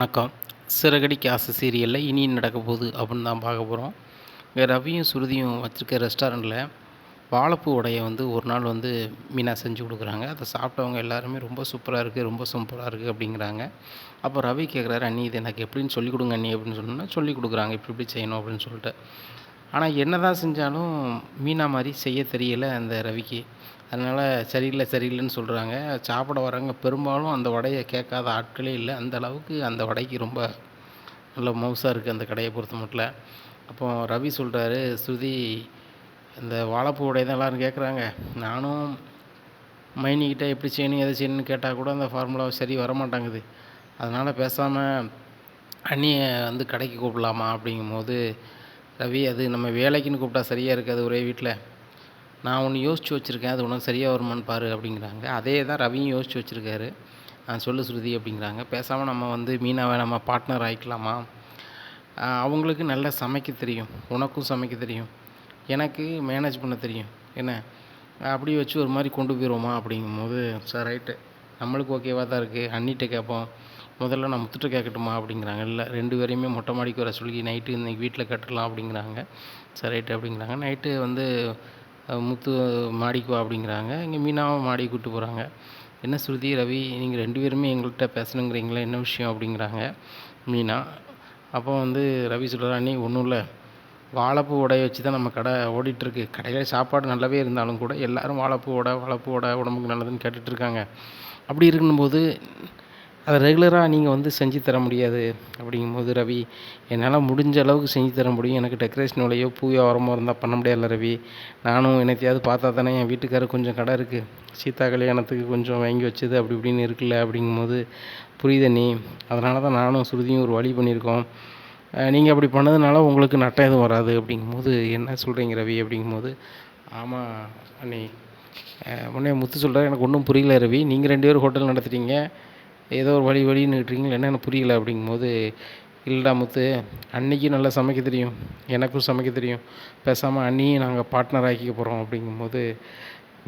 வணக்கம். சிறகடி காசு சீரியலில் இனி நடக்க போகுது அப்படின்னு தான் பார்க்க போகிறோம் இங்கே ரவியும் சுருதியும் வச்சுருக்க ரெஸ்டாரண்ட்டில் வாழைப்பூ உடையை வந்து ஒரு நாள் வந்து மீனா செஞ்சு கொடுக்குறாங்க. அதை சாப்பிட்டவங்க எல்லாருமே ரொம்ப சூப்பராக இருக்குது ரொம்ப சூப்பராக இருக்குது அப்படிங்கிறாங்க. அப்போ ரவி கேட்குறாரு அண்ணி இது எனக்கு எப்படின்னு சொல்லிக் கொடுங்க அண்ணி அப்படின்னு சொன்னோன்னா சொல்லி கொடுக்குறாங்க. இப்படி இப்படி செய்யணும் அப்படின்னு சொல்லிட்டு. ஆனால் என்ன தான் செஞ்சாலும் மீனா மாதிரி செய்ய தெரியலை அந்த ரவிக்கு. அதனால் சரியில்லை சரியில்லைன்னு சொல்கிறாங்க சாப்பிட வரவங்க பெரும்பாலும் அந்த வடையை கேட்காத ஆட்களே இல்லை. அந்த அளவுக்கு அந்த வடைக்கு ரொம்ப நல்ல மவுசாக இருக்குது அந்த கடையை பொறுத்த மட்டும் அப்போ ரவி சொல்கிறாரு ஸ்ருதி இந்த வாழைப்பூ உடை தான் எல்லோரும் கேட்குறாங்க. நானும் மைனிக்கிட்ட எப்படி செய்யணும் எதை செய்யணும்னு கேட்டால் கூட அந்த ஃபார்முலா சரி வரமாட்டாங்குது அதனால் பேசாமல் அண்ணியை வந்து கடைக்கு கூப்பிடலாமா? அப்படிங்கும்போது ரவி அது நம்ம வேலைக்குன்னு கூப்பிட்டா சரியாக இருக்காது ஒரே வீட்டில் நான் ஒன்று யோசித்து வச்சுருக்கேன் அது உனக்கு சரியாக வருமான்னு பாரு அப்படிங்கிறாங்க. அதே தான் ரவியும் யோசித்து வச்சுருக்காரு. சொல்லு ஸ்ருதி அப்படிங்கிறாங்க. பேசாமல் நம்ம வந்து மீனாவை நம்ம பார்ட்னர் ஆகிக்கலாமா அவங்களுக்கு நல்லா சமைக்க தெரியும். உனக்கும் சமைக்க தெரியும். எனக்கு மேனேஜ் பண்ண தெரியும். என்ன? அப்படி வச்சு ஒரு மாதிரி கொண்டு போயிடுவோமா அப்படிங்கும்போது சார் ரைட்டு நம்மளுக்கு ஓகேவாக தான் இருக்குது அண்ணிட்ட கேட்போம். முதல்ல நான் முத்துட்டு கேட்கட்டுமா? அப்படிங்கிறாங்க. இல்லை ரெண்டு பேரையுமே மொட்டை மாடிக்கு வர சொல்லி நைட்டு இன்றைக்கி வீட்டில் கட்டலாம். அப்படிங்கிறாங்க. சரி ரைட்டு அப்படிங்கிறாங்க. நைட்டு வந்து முத்து மாடிக்கு வா அப்படிங்கிறாங்க. இங்கே மீனாவும் மாடி கூப்பிட்டு போகிறாங்க என்ன ஸ்ருதி ரவி நீங்கள் ரெண்டு பேருமே எங்கள்கிட்ட பேசணுங்கிறீங்களா என்ன விஷயம் அப்படிங்கிறாங்க மீனா. அப்போ வந்து ரவி சொல்கிறா நீ ஒன்றும் இல்லை. வாழைப்பூ உடைய வச்சு தான் நம்ம கடை ஓடிட்டுருக்கு கடையில் சாப்பாடு நல்லாவே இருந்தாலும் கூட எல்லோரும் வாழைப்பூ உடை வாழைப்பூ உடை உடம்புக்கு நல்லதுன்னு கேட்டுட்ருக்காங்க அப்படி இருக்கும்போது அதை ரெகுலராக நீங்கள் வந்து செஞ்சு தர முடியாது அப்படிங்கும்போது ரவி என்னால் முடிஞ்ச அளவுக்கு செஞ்சு தர முடியும். எனக்கு டெக்கரேஷன் வேலையோ பூ வியாபாரமோ இருந்தால் பண்ண முடியாதுல்ல ரவி. நானும் என்னத்தையாவது பார்த்தா தானே என் வீட்டுக்காரர் கொஞ்சம் கடை இருக்குது சீதா கல்யாணத்துக்கு கொஞ்சம் வாங்கி வச்சது அப்படி இப்படின்னு இருக்குல்ல அப்படிங்கும்போது புரியுது நீ. அதனால தான் நானும் சுருதியும் ஒரு வழி பண்ணியிருக்கோம். நீங்கள் அப்படி பண்ணதுனால உங்களுக்கு நட்டம் எதுவும் வராது அப்படிங்கும்போது என்ன சொல்கிறீங்க ரவி அப்படிங்கும்போது ஆமாம் அண்ணி உடனே முத்து சொல்கிறார் எனக்கு ஒன்றும் புரியல ரவி. நீங்கள் ரெண்டு பேரும் ஹோட்டல் நடத்துகிறீங்க ஏதோ ஒரு வழி வழின்னு விட்டுறீங்களா என்னென்னு புரியல அப்படிங்கும்போது இல்லைடா முத்து அன்னைக்கும் நல்லா சமைக்க தெரியும் எனக்கும் சமைக்க தெரியும். பேசாமல் அண்ணியும் நாங்கள் பார்ட்னர் ஆக்கிக்க போகிறோம் அப்படிங்கும்போது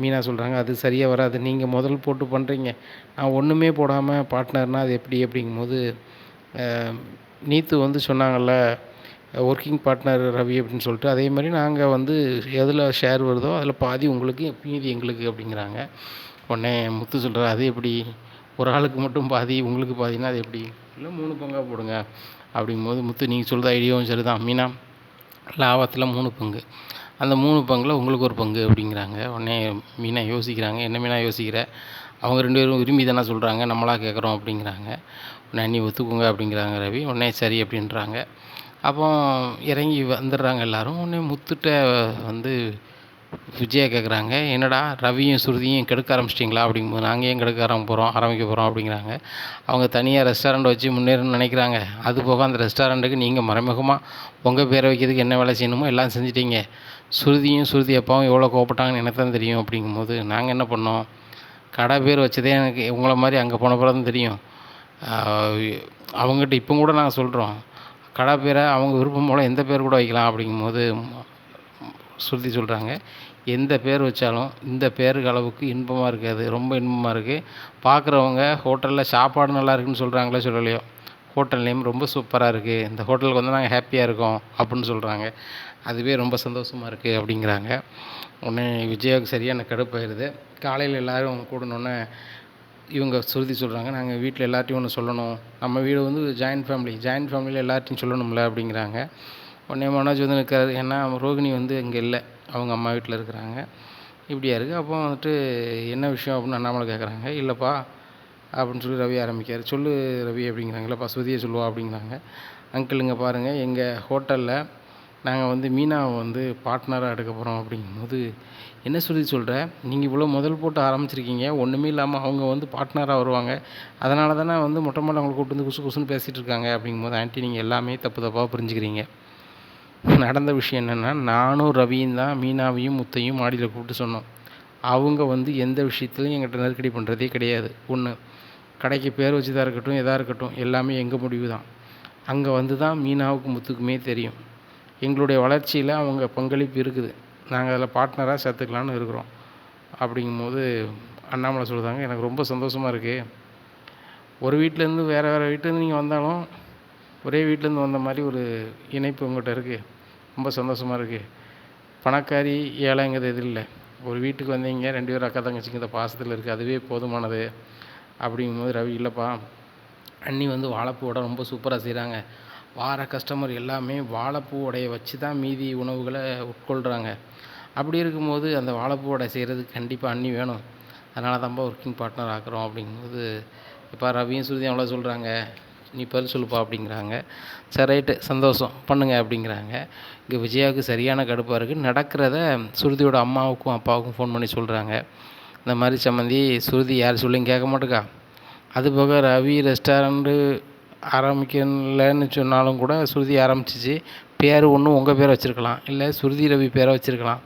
மீனா சொல்கிறாங்க அது சரியாக வராது. நீங்கள் முதல் போட்டு பண்ணுறீங்க நான் ஒன்றுமே போடாமல் பார்ட்னர்னால் அது எப்படி அப்படிங்கும்போது நீத்து வந்து சொன்னாங்கள்ல ஒர்க்கிங் பார்ட்னர் ரவி அப்படின்னு சொல்லிட்டு அதே மாதிரி நாங்கள் வந்து எதில் ஷேர் வருதோ அதில் பாதி உங்களுக்கு மீதி எங்களுக்கு அப்படிங்கிறாங்க. உடனே முத்து சொல்கிறார் அது எப்படி? ஒரு ஆளுக்கு மட்டும் பாதி உங்களுக்கு பாதினா அது எப்படி? இல்லை மூணு பங்காக போடுங்க. அப்படிங்கும்போது முத்து நீங்கள் சொல்கிற ஐடியாவும் சரி தான் மீனா லாபத்தில் மூணு பங்கு. அந்த மூணு பங்கில் உங்களுக்கு ஒரு பங்கு அப்படிங்கிறாங்க. உடனே மீனா யோசிக்கிறாங்க. என்ன மீனா யோசிக்கிற? அவங்க ரெண்டு பேரும் விரும்பி தானே சொல்கிறாங்க நம்மளாக கேட்குறோம் அப்படிங்கிறாங்க. உடனே நீ ஒத்துக்குங்க அப்படிங்கிறாங்க ரவி. உடனே சரி அப்படின்றாங்க. அப்போ இறங்கி வந்துடுறாங்க எல்லோரும். உடனே முத்துட்ட வந்து விஜயா கேட்குறாங்க என்னடா ரவியும் சுருதியும் கெடுக்க ஆரம்பிச்சிட்டிங்களா? அப்படிங்கும்போது நாங்கள் ஏன் கெடுக்க ஆரம்ப போகிறோம் ஆரம்பிக்க போகிறோம் அப்படிங்கிறாங்க. அவங்க தனியாக ரெஸ்டாரண்ட் வச்சு முன்னேறணும்னு நினைக்கிறாங்க. அது போக அந்த ரெஸ்டாரண்ட்டுக்கு நீங்கள் மறைமுகமாக உங்கள் பேரை வைக்கிறதுக்கு என்ன வேலை செய்யணுமோ எல்லாம் செஞ்சிட்டிங்க. சுருதியும் சுருதி அப்பாவும் எவ்வளோ கோவப்பட்டாங்கன்னு எனக்கு தான் தெரியும் அப்படிங்கும்போது நாங்கள் என்ன பண்ணோம்? கடை பேர் வச்சதே எனக்கு உங்களை மாதிரி அங்கே போன பிறகு தான் தெரியும். அவங்ககிட்ட இப்போ கூட நாங்கள் சொல்கிறோம் கடை பேரை அவங்க விருப்பம் போல் எந்த பேர் கூட வைக்கலாம். அப்படிங்கும்போது சுருதி சொல்கிறாங்க எந்த பேர் வச்சாலும் இந்த பேருக்கு அளவுக்கு இன்பமாக இருக்காது. ரொம்ப இன்பமாக இருக்குது பார்க்குறவங்க ஹோட்டலில் சாப்பாடு நல்லா இருக்குன்னு சொல்கிறாங்களே சொல்லலையோ. ஹோட்டல் நேம் ரொம்ப சூப்பராக இருக்குது இந்த ஹோட்டலுக்கு வந்து நாங்கள் ஹாப்பியாக இருக்கோம் அப்படின்னு சொல்கிறாங்க அதுவே ரொம்ப சந்தோஷமாக இருக்குது அப்படிங்கிறாங்க. உடனே விஜயாவுக்கு சரியான கடுப்பாயிருது காலையில் எல்லோரும் கூடணுன்னே இவங்க சுருதி சொல்கிறாங்க நாங்கள் வீட்டில் எல்லாத்தையும் ஒன்று சொல்லணும். நம்ம வீடு வந்து ஜாயின்ட் ஃபேமிலி ஜாயின்ட் ஃபேமிலியில் எல்லாத்தையும் சொல்லணும்ல அப்படிங்கிறாங்க. உடனே மனோஜ் வந்து நிற்கிறாரு ஏன்னா ரோகிணி வந்து இங்கே இல்லை. அவங்க அம்மா வீட்டில் இருக்கிறாங்க. இப்படியா இருக்குது அப்போ வந்துட்டு என்ன விஷயம் அப்படின்னு அண்ணாமலை கேட்குறாங்க இல்லைப்பா அப்படின்னு சொல்லி ரவி ஆரம்பிக்கார் சொல்லு ரவி அப்படிங்கிறாங்க இல்லைப்பா சுதியை சொல்லுவா அப்படிங்கிறாங்க. அங்கிள் பாருங்கள் எங்கள் ஹோட்டலில் நாங்கள் வந்து மீனாவை வந்து பார்ட்னராக எடுக்க போகிறோம் அப்படிங்கும்போது என்ன சொல்லி சொல்கிற நீங்கள் இவ்வளோ முதல் போட்டு ஆரம்பிச்சிருக்கீங்க. ஒன்றுமே இல்லாமல் அவங்க வந்து பார்ட்னராக வருவாங்க. அதனால தானே வந்து மொட்டை மொட்டை அவங்களை கூப்பிட்டு வந்து குசு குசுன்னு பேசிகிட்டு இருக்காங்க. அப்படிங்கும்போது ஆண்டி நீங்கள் எல்லாமே தப்பு தப்பாக புரிஞ்சுக்கிறீங்க. நடந்த விஷயம் என்னென்னா நானும் ரவியும் தான் மீனாவையும் முத்தையும் மாடியில் கூப்பிட்டு சொன்னோம். அவங்க வந்து எந்த விஷயத்துலையும் எங்கிட்ட நெருக்கடி பண்ணுறதே கிடையாது. ஒன்று கடைக்கு பேர் வச்சுதான் இருக்கட்டும் எதாக இருக்கட்டும் எல்லாமே எங்கள் முடிவு தான். அங்கே வந்து தான் மீனாவுக்கு முத்துக்குமே தெரியும். எங்களுடைய வளர்ச்சியில் அவங்க பங்களிப்பு இருக்குது. நாங்கள் அதில் பார்ட்னராக சேர்த்துக்கலான்னு இருக்கிறோம். அப்படிங்கும்போது அண்ணாமலை சொல்லுதாங்க எனக்கு ரொம்ப சந்தோஷமாக இருக்குது ஒரு வீட்டிலேருந்து வேறு வேறு வீட்டிலேருந்து நீங்கள் வந்தாலும் ஒரே வீட்டிலேருந்து வந்த மாதிரி ஒரு இணைப்பு உங்கள்கிட்ட இருக்குது ரொம்ப சந்தோஷமாக இருக்குது பணக்காரி ஏழைங்கிறது எது இல்லை. ஒரு வீட்டுக்கு வந்தீங்க ரெண்டு பேரும் அக்கா தங்கச்சிங்கிற பாசத்தில் இருக்குது அதுவே போதுமானது அப்படிங்கும்போது ரவி இல்லைப்பா அண்ணி வந்து வாழைப்பூடை ரொம்ப சூப்பராக செய்கிறாங்க வார கஸ்டமர் எல்லாமே வாழைப்பூ வடையை வச்சு தான் மீதி உணவுகளை உட்கொள்கிறாங்க அப்படி இருக்கும்போது அந்த வாழைப்பூ வடை செய்கிறதுக்கு கண்டிப்பாக அண்ணி வேணும். அதனால தான்ப்பா ஒர்க்கிங் பார்ட்னர் ஆக்குறோம் அப்படிங்கும்போது இப்போ ரவியும் சுருதியும் அவ்வளோ சொல்கிறாங்க நீ பதில் சொல்லுப்பா அப்படிங்கிறாங்க. சரி ரைட்டு சந்தோஷம் பண்ணுங்க அப்படிங்கிறாங்க. இங்கே விஜயாவுக்கு சரியான கடுப்பாக இருக்குது நடக்கிறத சுருதியோட அம்மாவுக்கும் அப்பாவுக்கும் ஃபோன் பண்ணி சொல்கிறாங்க இந்த மாதிரி சம்மந்தி சுருதி யார் சொல்லியும் கேட்க மாட்டேக்கா? அது போக ரவி ரெஸ்டாரண்ட்டு ஆரம்பிக்கலன்னு சொன்னாலும் கூட சுருதி ஆரம்பிச்சிச்சு. பேர் ஒன்று உங்கள் பேரை வச்சுருக்கலாம். இல்லை சுருதி ரவி பேரை வச்சுருக்கலாம்.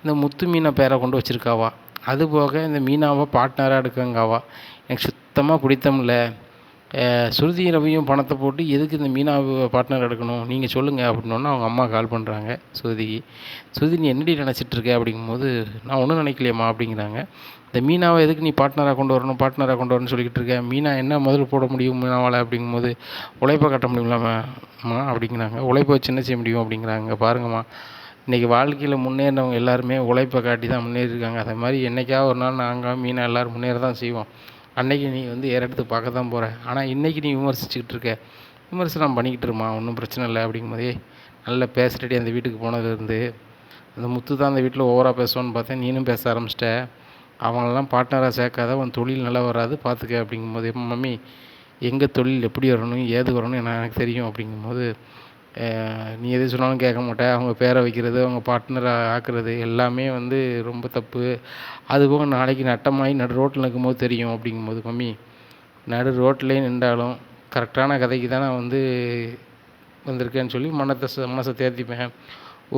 இந்த முத்து மீனை பேரை கொண்டு வச்சுருக்காவா? அது போக இந்த மீனாவை பார்ட்னராக எடுக்கங்காவா? எனக்கு சுத்தமாக பிடித்தமில்ல. ஸ்ருதி ரவியும் பணத்தை போட்டு எதுக்கு இந்த மீனாவை பார்ட்னர் எடுக்கணும்? நீங்கள் சொல்லுங்கள் அப்படின்னோடனே அவங்க அம்மா கால் பண்ணுறாங்க ஸ்ருதிக்கு சுருதி நீ என்னடி நினச்சிட்ருக்க அப்படிங்கும்போது நான் ஒன்றும் நினைக்கலையம்மா அப்படிங்கிறாங்க. இந்த மீனாவை எதுக்கு நீ பார்ட்னராக கொண்டு வரணும் பார்ட்னராக கொண்டு வரணும்னு சொல்லிக்கிட்டு இருக்க? மீனா என்ன முதல்ல போட முடியும் மீனாவால் அப்படிங்கும்போது உழைப்பை கட்ட முடியுங்களாம்மா அப்படிங்கிறாங்க. உழைப்பை வச்சு என்ன செய்ய முடியும் அப்படிங்கிறாங்க. பாருங்கம்மா இன்றைக்கி வாழ்க்கையில் முன்னேறினவங்க எல்லாருமே உழைப்பை காட்டி தான் முன்னேறியிருக்காங்க. அதே மாதிரி என்றைக்காவது ஒரு நாள் நாங்கள் மீனாக எல்லோரும் முன்னேற தான் செய்வோம். அன்னைக்கு நீ வந்து ஏறெடுத்து பார்க்க தான் போகிற ஆனால் இன்றைக்கி நீ விமர்சிச்சுக்கிட்டு இருக்க. விமர்சனம் பண்ணிக்கிட்டு இருமா ஒன்றும் பிரச்சனை இல்லை அப்படிங்கும்போதே நல்லா பேசுகிறடி அந்த வீட்டுக்கு போனதுலேருந்து. அந்த முத்து தான் அந்த வீட்டில் ஓவராக பேசுவோன்னு பார்த்தேன். நீனும் பேச ஆரம்பிச்சிட்ட. அவங்களெல்லாம் பார்ட்னராக சேர்க்காத உன் தொழில் நல்லா வராது பார்த்துக்க. அப்படிங்கும்போது மம்மி எங்கள் தொழில் எப்படி வரணும்? ஏது வரணும் எனக்கு தெரியும். அப்படிங்கும்போது நீ எது சொன்னாலும் கேட்க மாட்ட அவங்க பேரை வைக்கிறது அவங்க பார்ட்னரை ஆக்குறது எல்லாமே வந்து ரொம்ப தப்பு. அதுபோக நாளைக்கு நட்டமாகி நடு ரோட்டில் நிற்கும்போது தெரியும் அப்படிங்கும்போது மம்மி நடு ரோட்டிலே நின்றாலும் கரெக்டான கதைக்கு தான் நான் வந்து வந்திருக்கேன்னு சொல்லி மனத்தை மனசை தேர்த்திப்பேன்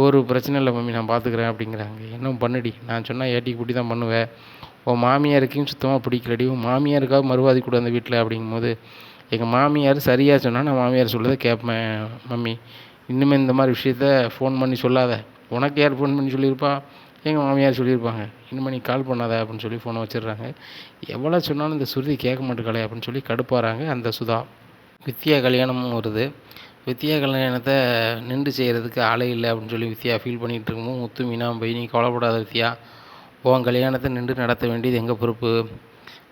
ஒரு பிரச்சனை இல்லை மம்மி நான் பார்த்துக்கிறேன் அப்படிங்கிறாங்க. இன்னும் பண்ணுடி? நான் சொன்னால் ஏட்டிக்கு பிடி தான் பண்ணுவேன். உன் மாமியாருக்கும் சுத்தமாக பிடிக்கலடி. உன் மாமியாருக்காக மறுவாதி கூட அந்த வீட்டில் அப்படிங்கும்போது எங்கள் மாமியார் சரியாக சொன்னால் நான் மாமியார் சொல்லதை கேட்பேன் மம்மி இன்னுமே இந்த மாதிரி விஷயத்த ஃபோன் பண்ணி சொல்லாத. உனக்கு யார் ஃபோன் பண்ணி சொல்லியிருப்பா? எங்கள் மாமியார் சொல்லியிருப்பாங்க. இனிமேல் நீ கால் பண்ணாத அப்படின்னு சொல்லி ஃபோனை வச்சிடுறாங்க. எவ்வளோ சொன்னாலும் இந்த சுருதி கேட்க மாட்டேங்களே அப்படின்னு சொல்லி கடுப்பாகிறாங்க அந்த சுதா. வித்யா கல்யாணமும் வருது. வித்யா கல்யாணத்தை நின்று செய்கிறதுக்கு ஆளே இல்லை அப்படின்னு சொல்லி வித்யா ஃபீல் பண்ணிகிட்டு இருக்கும்போது முத்து மீனா போய் நீ கவலைப்படாத வித்யா. உன் கல்யாணத்தை நின்று நடத்த வேண்டியது எங்கள் பொறுப்பு?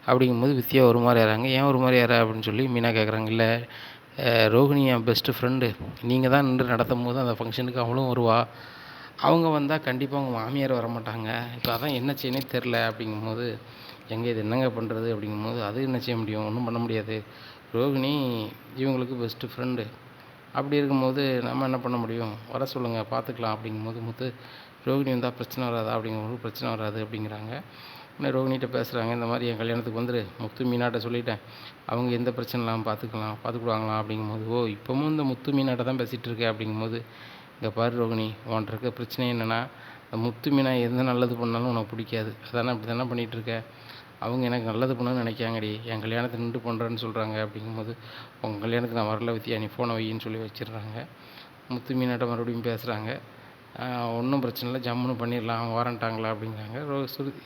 அப்படிங்கும்போது வித்யா ஒரு மாதிரி ஏறாங்க ஏன் ஒரு மாதிரி ஏறா அப்படின்னு சொல்லி மீனா கேட்குறாங்க இல்லை அஹ், என் பெஸ்ட்டு ஃப்ரெண்டு நீங்கள் தான் நின்று நடத்தும் போது அந்த ஃபங்க்ஷனுக்கு அவளும் வருவா. அவங்க வந்தால் கண்டிப்பாக அவங்க மாமியார் வர மாட்டாங்க. இப்போ அதான் என்ன செய்யனே தெரில அப்படிங்கும்போது எங்கே இது என்னங்க பண்ணுறது அப்படிங்கும்போது அது என்ன செய்ய முடியும்? ஒன்றும் பண்ண முடியாது. ரோகிணி இவங்களுக்கு பெஸ்ட்டு ஃப்ரெண்டு அப்படி இருக்கும்போது நம்ம என்ன பண்ண முடியும்? வர சொல்லுங்கள் பார்த்துக்கலாம் அப்படிங்கும்போது முத்து ரோகிணி வந்தால் பிரச்சனை வராதா? அப்படிங்கும்போது பிரச்சனை வராது அப்படிங்கிறாங்க. உடனே ரோகிணிகிட்ட பேசுகிறாங்க இந்த மாதிரி என் கல்யாணத்துக்கு வந்துரு முத்து மீனாட்ட சொல்லிட்டேன். அவங்க எந்த பிரச்சனைலாம் பார்த்துக்கலாம் பார்த்துக்குடுவாங்களாம் அப்படிங்கும்போது ஓ இப்போவும் இந்த முத்து மீனாட்ட தான் பேசிகிட்டு இருக்கேன் அப்படிங்கும்போது இங்கே பாரு ரோகிணி உன்ட்டு இருக்க பிரச்சனை என்னென்னா இந்த முத்து மீனா எந்த நல்லது பண்ணாலும் உனக்கு பிடிக்காது. அதானே அப்படி தானே பண்ணிகிட்ருக்கேன் அவங்க எனக்கு நல்லது பண்ணணும்னு நினைக்காங்கடி என் கல்யாணத்தை நின்று பண்ணுறேன்னு சொல்கிறாங்க அப்படிங்கும்போது உங்கள் கல்யாணத்துக்கு நான் வரல வித்தியா நீ ஃபோனை வையின்னு சொல்லி வச்சிடுறாங்க. முத்து மீனாட்ட மறுபடியும் பேசுகிறாங்க ஒன்றும் பிரச்சனை இல்லை. ஜம்முன்னு பண்ணிடலாம். வாரண்ட்டாங்களா வாரன்ட்டாங்களா அப்படிங்கிறாங்க.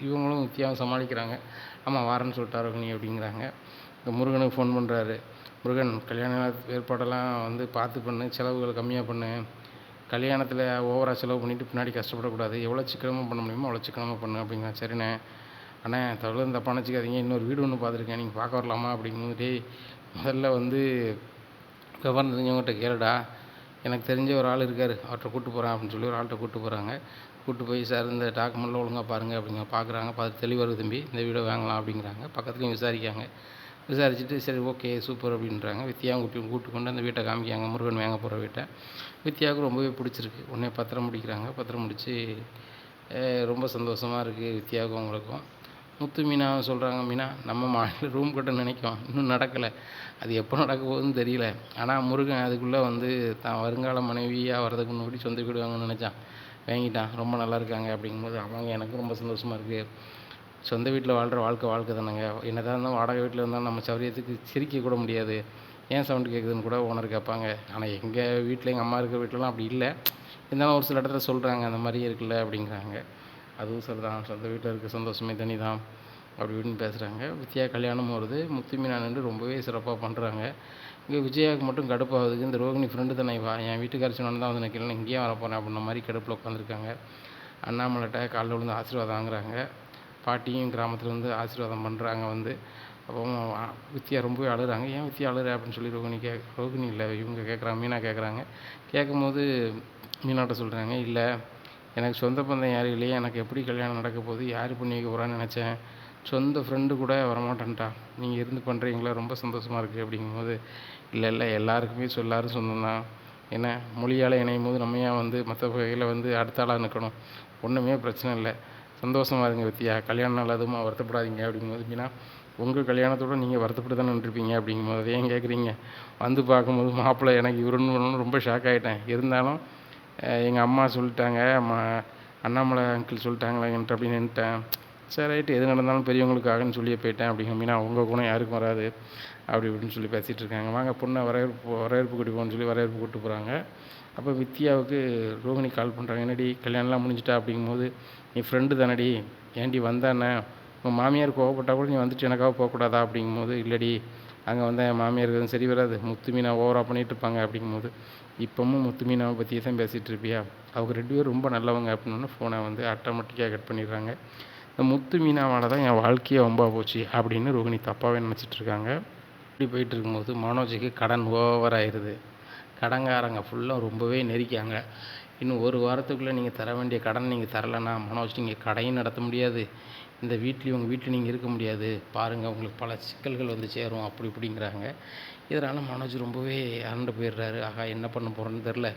இவங்களும் வித்தியாவும் சமாளிக்கிறாங்க. ஆமாம் வாரேன்னு சொல்லிட்டா நீ அப்படிங்கிறாங்க. இந்த முருகனுக்கு ஃபோன் பண்ணுறாரு முருகன் கல்யாண ஏற்பாடெல்லாம் வந்து பார்த்து பண்ணு. செலவுகள் கம்மியாக பண்ணு. கல்யாணத்தில் ஓவராக செலவு பண்ணிவிட்டு பின்னாடி கஷ்டப்படக்கூடாது. எவ்வளோ சிக்கனமாக பண்ண முடியுமோ அவ்வளோ சிக்கனமாக பண்ணு அப்படிங்க சரிண்ணே. அண்ணே தவிர தப்பாக நினச்சிக்காதீங்க. இன்னொரு வீடு ஒன்று பார்த்துருக்கேன். நீங்கள் பார்க்க வரலாமா அப்படிங்கும்போது டேய் முதல்ல வந்து விவரம் தெரிஞ்சவங்ககிட்ட கேளுடா. எனக்கு தெரிஞ்ச ஒரு ஆள் இருக்கார் அவர்கிட்ட கூப்பிட்டு போகிறேன் அப்படின்னு சொல்லி ஒரு ஆள்கிட்ட கூப்பிட்டு போகிறாங்க கூப்பிட்டு போய் சார் இந்த டாக்குமெண்ட்லாம் ஒழுங்காக பாருங்கள் அப்படிங்க பார்க்குறாங்க பார்த்து தெளிவாக இருக்குது தம்பி இந்த வீடை வாங்கலாம் அப்படிங்கிறாங்க. பக்கத்துலேயும் விசாரிக்காங்க. விசாரிச்சுட்டு சரி ஓகே சூப்பர் அப்படின்றாங்க. வித்யாவும் கூட்டி கூப்பிட்டு கொண்டு அந்த வீட்டை காமிக்காங்க முருகன் வாங்க போகிற வீட்டை. வித்யாவுக்கு ரொம்பவே பிடிச்சிருக்கு. உடனே பத்திரம் முடிக்கிறாங்க. பத்திரம் முடித்து ரொம்ப சந்தோஷமாக இருக்குது வித்யாவுக்கும் அவங்களுக்கும் முத்து மீனா சொல்கிறாங்க மீனா நம்ம மாநில ரூம் கட்ட நினைக்கும். இன்னும் நடக்கலை. அது எப்போ நடக்க போகுதுன்னு தெரியல. ஆனால் முருகன் அதுக்குள்ளே வந்து தான் வருங்கால மனைவியாக வரதுக்கு முன்னாடி சொந்த வீடு வாங்கன்னு நினச்சான். வாங்கிட்டான். ரொம்ப நல்லா இருக்காங்க. அப்படிங்கும்போது அவங்க எனக்கும் ரொம்ப சந்தோஷமாக இருக்குது சொந்த வீட்டில் வாழ்கிற வாழ்க்கை வாழ்க்கை தானேங்க. என்னதான் இருந்தாலும் வாடகை வீட்டில் இருந்தாலும் நம்ம சௌரியத்துக்கு சிரிக்க கூட முடியாது. ஏன் சவுண்டு கேட்குதுன்னு கூட ஓனர் கேட்பாங்க. ஆனால் எங்கள் வீட்டில் எங்கள் அம்மா இருக்கிற வீட்டிலலாம் அப்படி இல்லை. இருந்தாலும் ஒரு சில இடத்துல சொல்கிறாங்க அந்த மாதிரி இருக்குல்ல அப்படிங்கிறாங்க. அதுவும் சரிதான். சொந்த வீட்டில் இருக்க சந்தோஷமே தனி தான் அப்படி இப்படின்னு பேசுகிறாங்க வித்யா கல்யாணம் வருது. முத்து மீனா நின்று ரொம்பவே சிறப்பாக பண்ணுறாங்க இங்கே விஜயாவுக்கு மட்டும் கடுப்பாகுதுக்கு இந்த ரோகிணி ஃப்ரெண்டு தானே வா என் வீட்டுக்காரச்சு தான் வந்து நிற்கல இங்கேயும் வர போகிறேன் அப்படின்ற மாதிரி கடுப்பில் உட்காந்துருக்காங்க அண்ணாமலைட்ட காலைல விழுந்து ஆசீர்வாதம் வாங்குறாங்க. பாட்டியும் கிராமத்தில் வந்து ஆசீர்வாதம் பண்ணுறாங்க வந்து. அப்போ வித்தியா ரொம்பவே அழுகிறாங்க. ஏன் வித்தியா அழுகிற? அப்படின்னு சொல்லி ரோகிணி கே ரோகிணி இல்லை இவங்க கேட்குறாங்க மீனா கேட்குறாங்க கேட்கும்போது மீனாட்ட சொல்கிறாங்க இல்லை எனக்கு சொந்த பந்தம் யாரும் இல்லையே எனக்கு எப்படி கல்யாணம் நடக்க போகுது யார் பண்ணி வைக்க போகிறான்னு நினச்சேன். சொந்த ஃப்ரெண்டு கூட வரமாட்டேன்ட்டா நீங்கள் இருந்து பண்ணுறீங்களா ரொம்ப சந்தோஷமாக இருக்குது அப்படிங்கும்போது இல்லை இல்லை எல்லாருக்குமே சொல்லாரும் சொந்தம்தான் என்ன மொழியால் இணையும் போது நம்ம ஏன் வந்து மற்ற வகையில் வந்து அடுத்த ஆளாக நிற்கணும் ஒன்றுமே பிரச்சனை இல்லை. சந்தோஷமாக இருங்க வித்தியா கல்யாணம் நாள் அதுவும் வருத்தப்படாதீங்க அப்படிங்கும்போது மீனா உங்கள் கல்யாணத்தோடு நீங்கள் வருத்தப்பட்டு தானே நின்றுருப்பீங்க அப்படிங்கும்போது ஏன் கேட்குறீங்க வந்து பார்க்கும்போது மாப்பிள்ளை எனக்கு இவருன்னு ரொம்ப ஷாக் ஆகிட்டேன் இருந்தாலும் எங்கள் அம்மா சொல்லிட்டாங்க ம அண்ணாமலை அங்கிள் சொல்லிட்டாங்களேன்ட்டு அப்படின்னு நின்ட்டேன் சரி ரைட்டு எது நடந்தாலும் பெரியவங்களுக்காகன்னு சொல்லியே போயிட்டேன் அப்படிங்கிற மீனா உங்கள் குணம் யாருக்கும் வராது அப்படி இப்படின்னு சொல்லி பேசிகிட்டு இருக்காங்க. வாங்க பொண்ணை வரவேற்பு வரவேற்பு கூட்டி போகணும்னு சொல்லி வரவேற்பு கூப்பிட்டு போகிறாங்க அப்போ வித்யாவுக்கு ரோகிணி கால் பண்ணுறாங்க என்னடி கல்யாணம்லாம் முடிஞ்சிட்டா? அப்படிங்கும்போது நீ ஃப்ரெண்டு தானடி ஏன்டி வந்தானே உங்கள் மாமியார் கோவப்பட்டால் கூட நீ வந்துட்டு எனக்காக போகக்கூடாதா? அப்படிங்கும்போது இல்லடி அங்கே வந்து என் மாமியாருக்கு சரி வராது. முத்து மீனா ஓவராக பண்ணிகிட்டு இருப்பாங்க அப்படிங்கும்போது இப்போவும் முத்து மீனாவை பற்றியே தான் பேசிகிட்டு இருப்பியா? அவங்க ரெண்டு பேரும் ரொம்ப நல்லவங்க அப்படின்னு ஃபோனை வந்து ஆட்டோமேட்டிக்காக கட் பண்ணிடுறாங்க. இந்த முத்து மீனாவால் தான் என் வாழ்க்கையே ரொம்ப போச்சு அப்படின்னு ரோகிணி தப்பாகவே நினச்சிட்ருக்காங்க இப்படி போயிட்டு இருக்கும்போது மனோஜுக்கு கடன் ஓவர் ஆயிடுது கடங்காரங்க ஃபுல்லாக ரொம்பவே நெரிக்காங்க இன்னும் ஒரு வாரத்துக்குள்ளே நீங்கள் தர வேண்டிய கடன் நீங்கள் தரலைன்னா மனோஜ் நீங்கள் கடையும் நடத்த முடியாது. இந்த வீட்லேயும் உங்கள் வீட்டில் நீங்கள் இருக்க முடியாது. பாருங்கள் உங்களுக்கு பல சிக்கல்கள் வந்து சேரும். அப்படி இப்படிங்கிறாங்க. இதனால் மனோஜ் ரொம்பவே அரண்டு போயிடுறாரு. ஆகா என்ன பண்ண போகிறேன்னு தெரில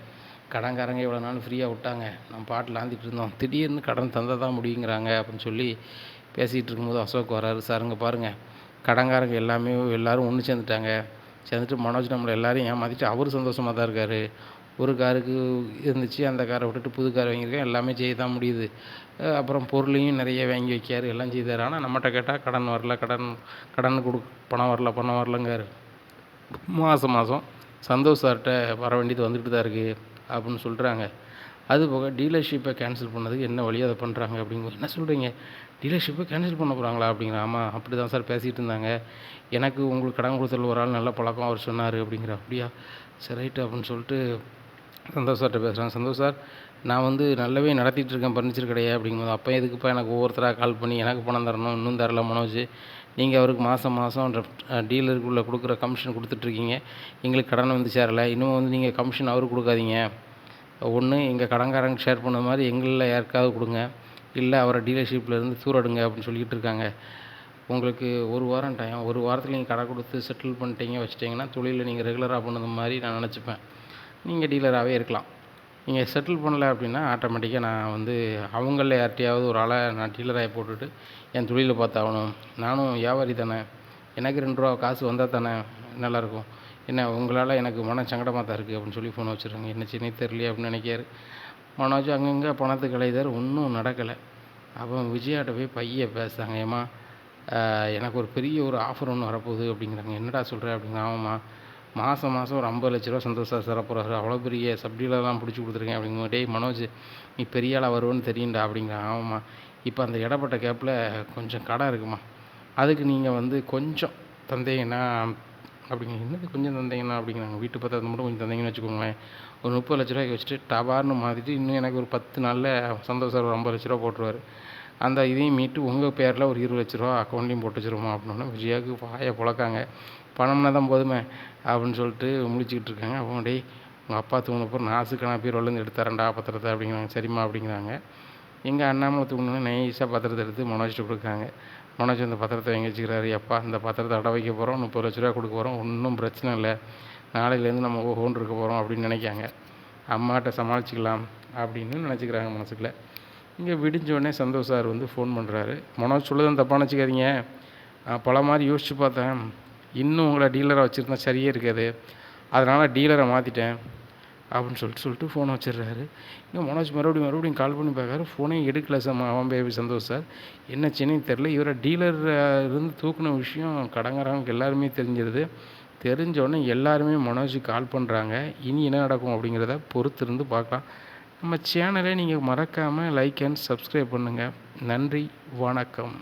கடன்காரங்க இவ்வளோ நாள் ஃப்ரீயாக விட்டாங்க. நம்ம பாட்டில் ஆந்திட்டு இருந்தோம். திடீர்னு கடன் தந்தால் தான் முடியுங்கிறாங்க அப்படின்னு சொல்லி பேசிகிட்டு இருக்கும்போது அசோக் வராரு சாருங்க பாருங்கள் கடன்காரங்க எல்லாமே எல்லோரும் ஒன்று சேர்ந்துட்டாங்க. சேர்ந்துட்டு மனோஜ் நம்மளை எல்லோரும் ஏமாற்றிட்டு அவர் சந்தோஷமாக தான் இருக்கார். ஒரு காருக்கு இருந்துச்சு அந்த காரை விட்டுட்டு புது கார் வாங்கியிருக்கேன் எல்லாமே செய்ய தான் முடியுது. அப்புறம் பொருளையும் நிறைய வாங்கி வைக்கார் எல்லாம் செய்தார். ஆனால் நம்மகிட்ட கேட்டால் கடன் வரல கடன் கடன் கொடு பணம் வரல பணம் வரலங்கார் மாதம் மாதம் சந்தோஷ் சார்கிட்ட வர வேண்டியது வந்துக்கிட்டு தான் இருக்குது அப்படின்னு சொல்கிறாங்க அது போக டீலர்ஷிப்பை கேன்சல் பண்ணதுக்கு என்ன வழியாக அதை பண்ணுறாங்க அப்படிங்கும்போது என்ன சொல்கிறீங்க டீலர்ஷிப்பை கேன்சல் பண்ண போகிறாங்களா அப்படிங்கிற ஆமாம் அப்படி தான் சார் பேசிகிட்டு இருந்தாங்க. எனக்கு உங்களுக்கு கடன் கொடுத்தல் ஒரு ஆள் நல்ல பழக்கம் அவர் சொன்னார் அப்படிங்கிற அப்படியா? சரி ரைட்டு அப்படின்னு சொல்லிட்டு சந்தோஷ் சார்கிட்ட பேசுகிறேன் சந்தோஷ் சார் நான் வந்து நல்லாவே நடத்திட்டுருக்கேன் ஃபர்னிச்சர் கடையை அப்படிங்கும்போது அப்போ எதுக்குப்பா எனக்கு ஒவ்வொருத்தராக கால் பண்ணி எனக்கு பணம் தரணும் இன்னும் தரல மனோஜ். நீங்கள் அவருக்கு மாதம் மாதம் டீலருக்குள்ளே கொடுக்குற கமிஷன் கொடுத்துட்ருக்கீங்க எங்களுக்கு கடன் வந்து சேரலை. இன்னும் வந்து நீங்கள் கமிஷன் அவருக்கு கொடுக்காதீங்க. ஒன்று எங்கள் கடன்காரங்க ஷேர் பண்ண மாதிரி எங்களில் யாருக்காவது கொடுங்க. இல்லை அவரை டீலர்ஷிப்லேருந்து தூரடுங்க அப்படின்னு சொல்லிகிட்டு இருக்காங்க உங்களுக்கு ஒரு வாரம் டைம் ஒரு வாரத்தில் நீங்கள் கடை கொடுத்து செட்டில் பண்ணிட்டீங்க வச்சிட்டிங்கன்னா தொழிலில் நீங்கள் ரெகுலராக பண்ணது மாதிரி நான் நினச்சிப்பேன். நீங்கள் டீலராகவே இருக்கலாம். நீங்கள் செட்டில் பண்ணல அப்படின்னா ஆட்டோமேட்டிக்காக நான் வந்து அவங்களில் யார்கிட்டையாவது ஒரு ஆளை நான் டீலராக போட்டுட்டு என் தொழிலை பார்த்தாகணும் நானும் வியாபாரி தானே. எனக்கு ரெண்டு ரூபா காசு வந்தால் தானே நல்லாயிருக்கும். என்ன உங்களால் எனக்கு மன சங்கடமாக தான் இருக்குது அப்படின்னு சொல்லி ஃபோன் வச்சுருங்க என்ன சின்ன தெரியலையே அப்படின்னு நினைக்காரு மனோஜ் அங்கங்கே பணத்துக்கு கலைதார் ஒன்றும் நடக்கலை. அப்போ விஜயாட்ட போய் பைய பேசுகிறாங்க ஏம்மா எனக்கு ஒரு பெரிய ஒரு ஆஃபர் ஒன்று வரப்போகுது அப்படிங்கிறாங்க. என்னடா சொல்கிற அப்படிங்க ஆமாம்மா மாதம் மாதம் ஒரு ஐம்பது லட்ச ரூபா சந்தோஷம் சிறப்புறாரு அவ்வளோ பெரிய சப்டிலெலாம் பிடிச்சி கொடுத்துருக்கேன் அப்படிங்க டேய் மனோஜ் நீ பெரிய ஆளாக வருவேன்னு தெரியும்டா அப்படிங்கிறான் ஆமாம்மா. இப்போ அந்த இடப்பட்ட கேப்பில் கொஞ்சம் கடை இருக்குமா? அதுக்கு நீங்கள் வந்து கொஞ்சம் தந்தீங்கன்னா அப்படிங்க என்னது கொஞ்சம் தந்தீங்கன்னா அப்படிங்கிறாங்க. வீட்டு பத்திரத்தை மட்டும் கொஞ்சம் தந்தீங்கன்னு வச்சுக்கோங்களேன். ஒரு முப்பது லட்ச ரூபாய்க்கு வச்சுட்டு டபார்னு மாற்றிட்டு இன்னும் எனக்கு ஒரு பத்து நாளில் சந்தோஷம் ஒரு ஐம்பது லட்ச ரூபா போட்டுருவார். அந்த இதையும் மீட்டு உங்கள் பேரில் ஒரு இருபது லட்ச ரூபா அக்கௌண்ட்லேயும் போட்டு வச்சுருவோம்? அப்படின்னா விஜயாவுக்கு வாயை புழக்காங்க பணம்னா தான் போதுமே அப்படின்னு சொல்லிட்டு முழிச்சிக்கிட்டு இருக்காங்க. அவன் டேய் உங்கள் அப்பா தூங்கினப்போ நாசுக்கான பேர் வளர்ந்து எடுத்தாரண்டா பத்திரத்தை அப்படிங்கிறாங்க. சரிம்மா அப்படிங்கிறாங்க. எங்கள் அண்ணாமலை தூங்கினா நைஸாக பத்திரத்தை எடுத்து மனோஜிட்டு கொடுக்காங்க மனோஜ் அந்த பத்திரத்தை வாங்கி வச்சுக்கிறாரு. அப்பா இந்த பத்திரத்தை அடை வைக்க போகிறோம் முப்பது லட்ச ரூபா கொடுக்க போகிறோம் ஒன்றும் பிரச்சனை இல்லை. நாளையிலேருந்து நம்ம ஹோன் இருக்க போகிறோம் அப்படின்னு நினைக்காங்க. அம்மாட்ட சமாளிச்சிக்கலாம் அப்படின்னு நினச்சிக்கிறாங்க மனசுக்குள்ளே. இங்கே விடிஞ்சோடனே சந்தோஷ் சார் வந்து ஃபோன் பண்ணுறாரு மனோஜ் சொல்லுதான் தப்பாக நினச்சிக்காதீங்க. பல மாதிரி யோசித்து பார்த்தேன். இன்னும் உங்களை டீலராக வச்சுருந்தா சரியே இருக்காது. அதனால் டீலரை மாற்றிட்டேன் அப்படின்னு சொல்லிட்டு சொல்லிட்டு ஃபோனை வச்சிடுறாரு. இங்கே மனோஜ் மறுபடியும் மறுபடியும் கால் பண்ணி பார்க்குறாரு. ஃபோனே எடுக்கல சார் அவன் பேபி சந்தோஷ் சார். என்ன சென்னைன்னு தெரில இவரை டீலர் இருந்து தூக்குன விஷயம் கடங்காரவங்க எல்லாருமே தெரிஞ்சிருது. தெரிஞ்சோடனே எல்லாருமே மனோஜ் கால் பண்ணுறாங்க இனி என்ன நடக்கும் அப்படிங்கிறத பொறுத்து இருந்து பார்க்கலாம். நம்ம சேனலை நீங்கள் மறக்காமல் லைக் அண்ட் சப்ஸ்கிரைப் பண்ணுங்கள் நன்றி வணக்கம்.